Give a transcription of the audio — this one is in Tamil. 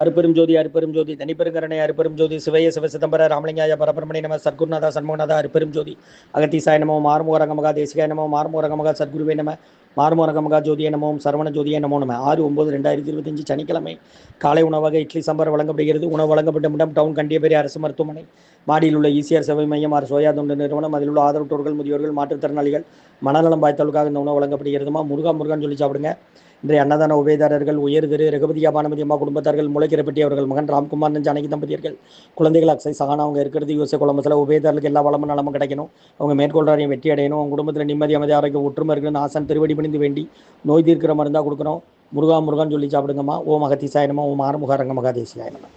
அருப்பெரும் ஜோதி அருப்பெரும் ஜோதி தனிப்பெருங்கரணை அருப்பெரும் ஜோதி சிவய சிவ சிதம்பர ராமலிங்காய பரபரமணி நம சத்குருநாதா சண்முகநாதா அருப்பெரும் ஜோதி. அகத்தீசாய நமோ மாறுமுகரங்கமகா தேசிகாய நமோ மாறுமுகரங்கமகா சத்குருவே நம. மாறுமுகரங்கமகா ஜோதிய நமோம் சரவண ஜோதிய நமோ நம்ம ஆறு ஒன்பது ரெண்டாயிரத்தி இருபத்தஞ்சு சனிக்கிழமை காலை உணவாக இட்லி சாம்பார் வழங்கப்படுகிறது. உணவு வழங்கப்பட்ட இடம் டவுன் கண்டியபேரி அரசு மருத்துவமனை. மாடியில் உள்ள ஈசிஆர் சேவை மையம் ஆர் சோயா தொண்டு நிறுவனம். அதில் உள்ள ஆதரவற்றோர்கள் முதியோர்கள் மாற்றுத்திறனாளிகள் மனநலம் பாய்த்தவர்களுக்காக இந்த உணவு வழங்கப்படுகிறதுமா? முருகா முருகான்னு சொல்லி சாப்பிடுங்க. இன்றைய அன்னதான உபயதாரர்கள் உயர் திரு ரகுபதியா பானுமதி அம்மா குடும்பத்தார்கள் முளைக்கிறப்பட்டி அவர்கள் மகன் ராம்குமார் ஜானகி தம்பதியர்கள் குழந்தைகள் அக்ஸை சகானா அவங்க இருக்கிறது யூஎஸ்ஏ குழம்புல உபயதாரர்களுக்கு எல்லா வளமும் நலமும் கிடைக்கணும். அவங்க மேற்கொள்றாரையும் வெற்றி அடையணும். அவங்க குடும்பத்தில் நிம்மதி அமைதி ஆரோக்கியம் ஒற்றுமை இருக்கணும் ஆசன் திருவடி பணிந்து வேண்டி நோய் தீர்க்கிற மருந்தாக கொடுக்கணும் முருகா முருகான்னு சொல்லி சாப்பிடுங்கம்மா. ஓம் அகத்திசாயனமா ஓம் ஆறுமுக ரங்க மகாதேசியாயனமா